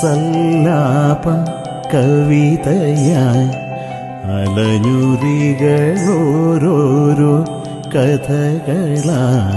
സല്ലാപം കവിതയായി അലഞ്ഞുറികളോരോരോ കഥകളായി.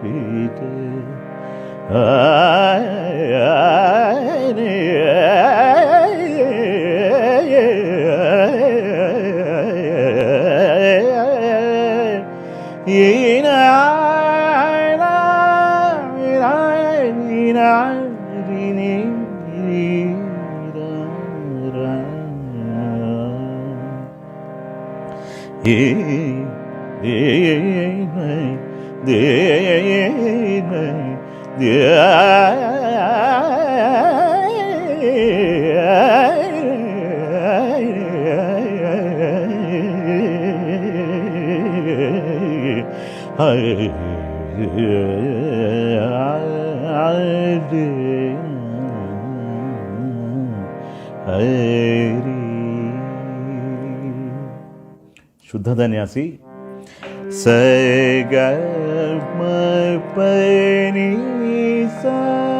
ফিরিতে Yeah. ശുദ്ധധന്യാസി സഗ പനി സനി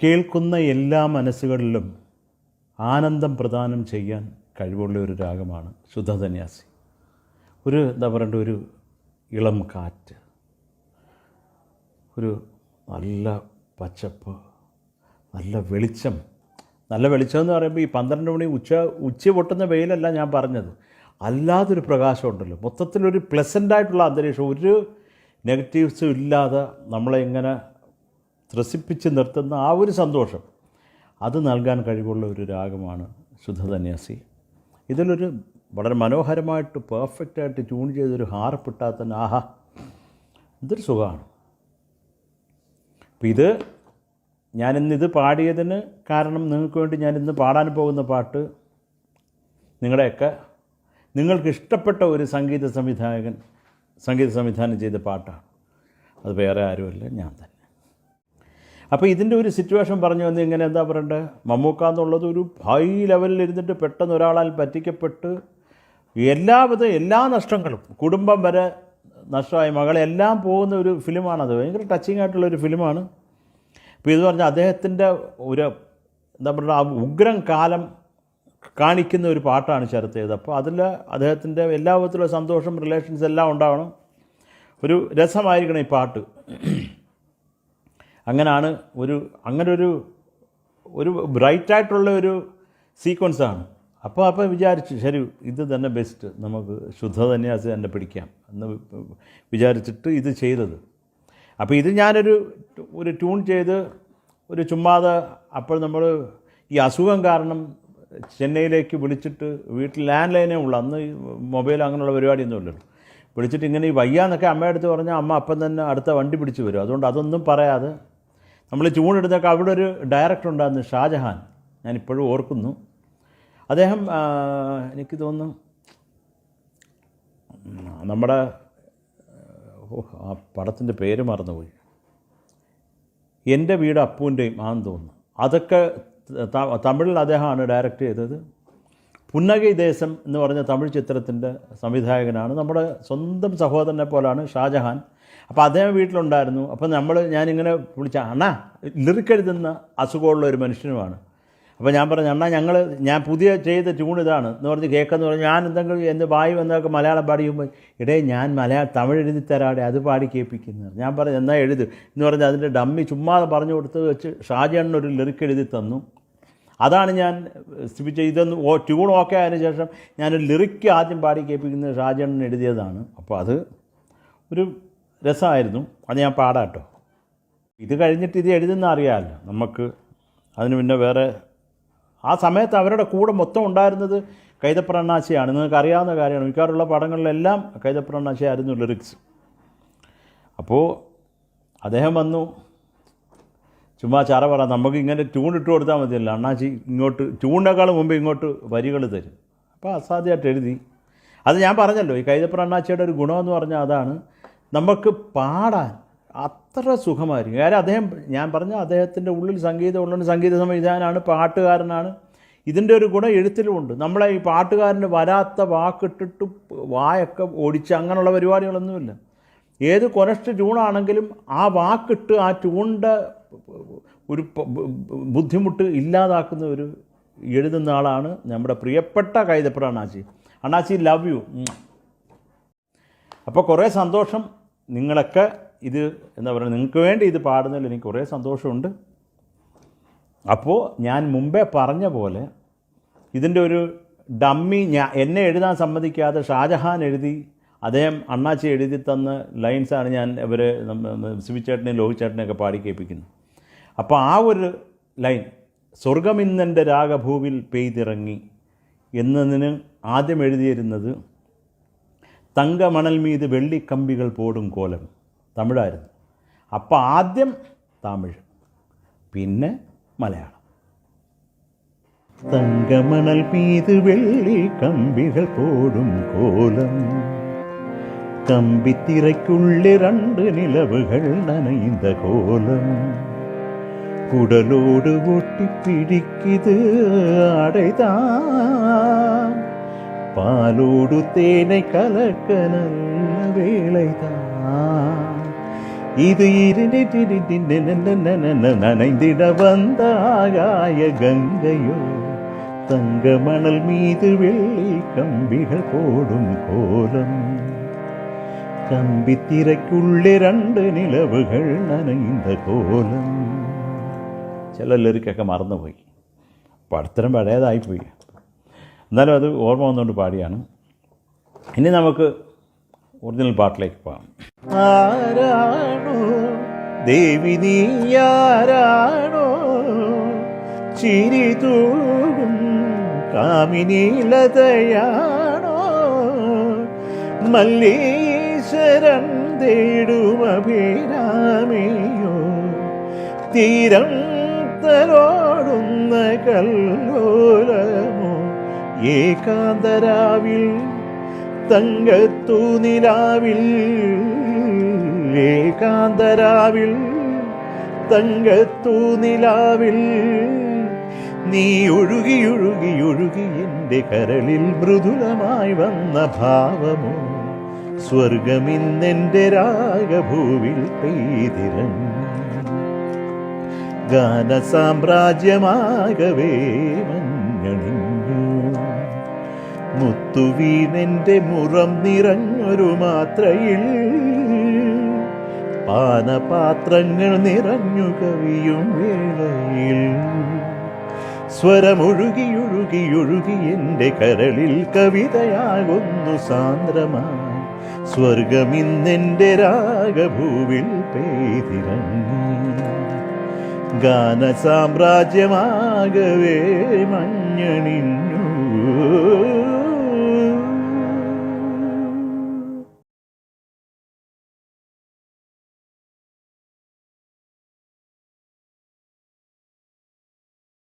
കേൾക്കുന്ന എല്ലാ മനസ്സുകളിലും ആനന്ദം പ്രദാനം ചെയ്യാൻ കഴിവുള്ള ഒരു രാഗമാണ് ശുദ്ധധന്യാസി ഒരു എന്താ പറയേണ്ട ഒരു ഇളം കാറ്റ് ഒരു നല്ല പച്ചപ്പ് നല്ല വെളിച്ചം. നല്ല വെളിച്ചം എന്ന് പറയുമ്പോൾ ഈ പന്ത്രണ്ട് മണി ഉച്ച ഉച്ച പൊട്ടുന്ന വെയിലല്ല ഞാൻ പറഞ്ഞത്. അല്ലാതൊരു പ്രകാശമുണ്ടല്ലോ മൊത്തത്തിലൊരു പ്ലസന്റായിട്ടുള്ള അന്തരീക്ഷം. ഒരു നെഗറ്റീവ്സും ഇല്ലാതെ നമ്മളെ ഇങ്ങനെ ത്രസിപ്പിച്ച് നിർത്തുന്ന ആ ഒരു സന്തോഷം. അത് നൽകാൻ കഴിവുള്ള ഒരു രാഗമാണ് ശുദ്ധധന്യാസി ഇതിലൊരു വളരെ മനോഹരമായിട്ട് പെർഫെക്റ്റായിട്ട് ട്യൂൺ ചെയ്തൊരു ഹാർപ്പിട്ടാൽ തന്നെ ആഹാ ഇതൊരു സുഖമാണ്. അപ്പം ഇത് ഞാനിന്നിത് പാടിയതിന് കാരണം നിങ്ങൾക്ക് വേണ്ടി ഞാനിന്ന് പാടാൻ പോകുന്ന പാട്ട് നിങ്ങളുടെയൊക്കെ നിങ്ങൾക്ക് ഇഷ്ടപ്പെട്ട ഒരു സംഗീത സംവിധായകൻ സംഗീത സംവിധാനം ചെയ്ത പാട്ടാണ്. അത് വേറെ ആരുമല്ല ഞാൻ തന്നെ. അപ്പോൾ ഇതിന്റെ ഒരു സിറ്റുവേഷൻ പറഞ്ഞു വന്ന് ഇങ്ങനെ എന്താ പറയണ്ടേ? മമ്മൂക്ക എന്നുള്ളത് ഒരു ഹൈ ലെവലിൽ ഇരുന്നിട്ട് പെട്ടെന്ന് ഒരാളാൽ പറ്റിക്കപ്പെട്ട് എല്ലാവിധ എല്ലാ നഷ്ടങ്ങളും കുടുംബം വരെ നഷ്ടമായി. മകളെല്ലാം പോകുന്ന ഒരു ഫിലിമാണത് ഭയങ്കര ടച്ചിങ് ആയിട്ടുള്ള ഒരു ഫിലിമാണ്. അപ്പോൾ ഇത് പറഞ്ഞാൽ അദ്ദേഹത്തിന്റെ ഒരു എന്താ പറയുക ആ ഉഗ്രം കാലം കാണിക്കുന്ന ഒരു പാട്ടാണ് ശരത്തേത് അപ്പോൾ അതിൽ അദ്ദേഹത്തിന്റെ എല്ലാ വിധത്തിലുള്ള സന്തോഷം റിലേഷൻസ് എല്ലാം ഉണ്ടാവണം. ഒരു രസമായിരിക്കണം ഈ പാട്ട്. അങ്ങനാണ് ഒരു അങ്ങനെ ഒരു ഒരു ബ്രൈറ്റായിട്ടുള്ള ഒരു സീക്വൻസാണ് അപ്പോൾ അപ്പം വിചാരിച്ചു ശരി ഇത് തന്നെ ബെസ്റ്റ് നമുക്ക് ശുദ്ധ തന്നെയാസ് തന്നെ പിടിക്കാം എന്ന് വിചാരിച്ചിട്ട് ഇത് ചെയ്തത്. അപ്പോൾ ഇത് ഞാനൊരു ഒരു ട്യൂൺ ചെയ്ത് ഒരു ചുമ്മാതെ അപ്പോൾ നമ്മൾ ഈ അസുഖം കാരണം ചെന്നൈയിലേക്ക് വിളിച്ചിട്ട് വീട്ടിൽ ലാൻഡ് ലൈനേ ഉള്ളൂ അന്ന് മൊബൈൽ അങ്ങനെയുള്ള പരിപാടിയൊന്നും ഇല്ലല്ലോ. വിളിച്ചിട്ട് ഇങ്ങനെ ഈ വയ്യാന്നൊക്കെ അമ്മയുടെ അടുത്ത് പറഞ്ഞാൽ അമ്മ അപ്പം തന്നെ അടുത്ത വണ്ടി പിടിച്ച് വരും. അതുകൊണ്ട് അതൊന്നും പറയാതെ നമ്മൾ ചൂണ്ടിടുന്നൊക്കെ അവിടെ ഒരു ഡയറക്ടർ ഉണ്ടായിരുന്നു ഷാജഹാൻ. ഞാനിപ്പോഴും ഓർക്കുന്നു. അദ്ദേഹം എനിക്ക് തോന്നുന്നു നമ്മുടെ ആ പടത്തിന്റെ പേര് മറന്നുപോയി. എന്റെ വീട് അപ്പൂന്റെയും ആണെന്ന് തോന്നുന്നു. അതൊക്കെ തമിഴിൽ അദ്ദേഹമാണ് ഡയറക്റ്റ് ചെയ്തത്. പുന്നകൈ ദേശം എന്ന് പറഞ്ഞ തമിഴ് ചിത്രത്തിന്റെ സംവിധായകനാണ് നമ്മുടെ സ്വന്തം സഹോദരനെ പോലാണ് ഷാജഹാൻ. അപ്പോൾ അദ്ദേഹം വീട്ടിലുണ്ടായിരുന്നു. അപ്പോൾ നമ്മൾ ഞാനിങ്ങനെ വിളിച്ച അണ്ണാ ലിറിക്കെഴുതുന്ന അസുഖമുള്ള ഒരു മനുഷ്യനുമാണ്. അപ്പോൾ ഞാൻ പറഞ്ഞു അണ്ണാ ഞങ്ങൾ ഞാൻ പുതിയ ചെയ്ത ട്യൂൺ ഇതാണ്. എന്ന് പറഞ്ഞ് കേൾക്കെന്ന് പറഞ്ഞു ഞാൻ എന്തെങ്കിലും എന്ത് വായി എന്നൊക്കെ മലയാളം പാടിയുമ്പോൾ ഇടേ ഞാൻ മലയാളം തമിഴ് എഴുതി തരാടെ അത് പാടി കേൾപ്പിക്കുന്നത്. ഞാൻ പറഞ്ഞു എന്നാൽ എഴുതു. എന്ന് പറഞ്ഞ് അതിന്റെ ഡമ്മി ചുമ്മാതെ പറഞ്ഞു കൊടുത്ത് വെച്ച് ഷാജി ഒരു ലിറിക്ക് എഴുതി തന്നു. അതാണ് ഞാൻ ഇതൊന്ന് ട്യൂൺ ഓക്കെ ആയതിനു ശേഷം ഞാനൊരു ലിറിക്ക് ആദ്യം പാടി കേൾപ്പിക്കുന്നത് ഷാജണ്ണൻ എഴുതിയതാണ്. അപ്പോൾ അത് ഒരു രസമായിരുന്നു. അത് ഞാൻ പാടാട്ടോ. ഇത് കഴിഞ്ഞിട്ട് ഇത് എഴുതുന്ന അറിയാമല്ലോ നമുക്ക് അതിന് പിന്നെ വേറെ ആ സമയത്ത് അവരുടെ കൂടെ മൊത്തം ഉണ്ടായിരുന്നത് കൈതപ്രണ്ണാശയാണ്. നിങ്ങൾക്ക് അറിയാവുന്ന കാര്യമാണ്. മിക്കവാറുള്ള പടങ്ങളിലെല്ലാം കൈതപ്രണ്ണാശയായിരുന്നു ലിറിക്സ്. അപ്പോൾ അദ്ദേഹം വന്നു. ചുമ്മാ ചാറ പറ നമുക്ക് ഇങ്ങനെ ട്യൂൺ ഇട്ട് കൊടുത്താൽ മതിയല്ലോ. അണ്ണാച്ചി ഇങ്ങോട്ട് ട്യൂണിനേക്കാളും മുമ്പ് ഇങ്ങോട്ട് വരികൾ തരും. അപ്പോൾ അസാധ്യമായിട്ട് എഴുതി. അത് ഞാൻ പറഞ്ഞല്ലോ ഈ കൈതപ്ര അണ്ണാച്ചിയുടെ ഒരു ഗുണമെന്ന് പറഞ്ഞാൽ അതാണ് നമുക്ക് പാടാൻ അത്ര സുഖമായിരിക്കും. കാര്യം അദ്ദേഹം ഞാൻ പറഞ്ഞ അദ്ദേഹത്തിന്റെ ഉള്ളിൽ സംഗീതം ഉള്ളിൽ സംഗീത സംവിധാനമാണ് പാട്ടുകാരനാണ്. ഇതിന്റെ ഒരു ഗുണം എഴുത്തിലുമുണ്ട് നമ്മളെ ഈ പാട്ടുകാരന് വരാത്ത വാക്കിട്ടിട്ട് വായൊക്കെ ഓടിച്ച് അങ്ങനെയുള്ള പരിപാടികളൊന്നുമില്ല. ഏത് കൊനസ്റ്റ് ട്യൂണാണെങ്കിലും ആ വാക്കിട്ട് ആ ട്യൂണിന്റെ ഒരു ബുദ്ധിമുട്ട് ഇല്ലാതാക്കുന്ന ഒരു എഴുതുന്ന ആളാണ് നമ്മുടെ പ്രിയപ്പെട്ട കൈതപ്പുറ അണ്ണാച്ചി. അണ്ണാച്ചി ലവ് യു അപ്പോൾ കുറേ സന്തോഷം നിങ്ങളൊക്കെ ഇത് എന്താ പറയുക നിങ്ങൾക്ക് വേണ്ടി ഇത് പാടുന്നതിൽ എനിക്ക് കുറേ സന്തോഷമുണ്ട്. അപ്പോൾ ഞാൻ മുമ്പേ പറഞ്ഞ പോലെ ഇതിന്റെ ഒരു ഡമ്മി ഞാൻ എന്നെ എഴുതാൻ സമ്മതിക്കാതെ ഷാജഹാൻ എഴുതി അദ്ദേഹം അണ്ണാച്ചി എഴുതി തന്ന ലൈൻസാണ് ഞാൻ ഇവരെ സിബിച്ചേട്ടനെ ലോഹിച്ചേട്ടനെയൊക്കെ പാടി കേൾപ്പിക്കുന്നത്. അപ്പോൾ ആ ഒരു ലൈൻ സ്വർഗമിന്നെന്റെ രാഗഭൂവിൽ പെയ്തിറങ്ങി എന്നതിന് ആദ്യം എഴുതിയിരുന്നത് തങ്കമണൽ മീത് വെള്ളിക്കമ്പികൾ പോടും കോലം. തമിഴായിരുന്നു അപ്പോൾ ആദ്യം തമിഴ് പിന്നെ മലയാളം തങ്കമണൽ പീത് വെള്ളി കമ്പികൾ പോടും കോലം കമ്പിത്തിരയ്ക്കുള്ളിൽ രണ്ട് നിലവുകൾ നനയുന്ന കോലം കുടലോട് ഒട്ടിപ്പിടിക്കിത് അടയ്താ പാലോട് തേനെ കലക്കനല്ല വേളൈതാ இது இரண்டு நனைந்திட வந்த ஆகாய கங்கையோ தங்க மணல் மீது வெள்ளி கம்பிகள் போடும் கோலம் കമ്പിത്തിരക്കുള്ളിൽ രണ്ട് നിലവുകൾ നനയുന്ന കോലം ചില ലിറിക്കൊക്കെ മറന്നുപോയി പടത്തരം പഴയതായിപ്പോയി എന്നാലും അത് ഓർമ്മ വന്നുകൊണ്ട് പാടിയാണ് ഇനി നമുക്ക് ഒറിജിനൽ പാട്ടിലേക്ക് പോകാം ആരാണോ ദേവി നീയാരാണോ ചിരി തൂകും കാമിനീലതയാണോ? മല്ലീശ്വരൻ തേടും തീരം തലോടുന്ന കല്ലോലമോ? ഏകാന്തരാവിൽ തങ്കത്തു നിലാവിൽ ഏകാന്തരാവിൽ തങ്കത്തൂനിലാവിൽ നീ ഒഴുകിയൊഴുകി ഒഴുകി എന്റെ കരളിൽ മൃദുലമായി വന്ന ഭാവമോ? സ്വർഗമിന്നെന്റെ രാഗഭൂവിൽ പെയ്തിരൻ. ഗാന സാമ്രാജ്യമാകവേ മഞ്ഞണിഞ്ഞു. മുത്തുവീനെന്റെ മുറം നിറഞ്ഞൊരു മാത്രയിൽ പാനപാത്രങ്ങൾ നിറഞ്ഞു കവിയും വേളയിൽ. സ്വരമൊഴുകിയൊഴുകിയൊഴുകി എന്റെ കരളിൽ കവിതയാകുന്നു സാന്ദ്രമായി. സ്വർഗമിന്നെന്റെ രാഗഭൂവിൽ പെയ്തിറങ്ങി. ഗാന സാമ്രാജ്യമാകവേ മഞ്ഞണിഞ്ഞു.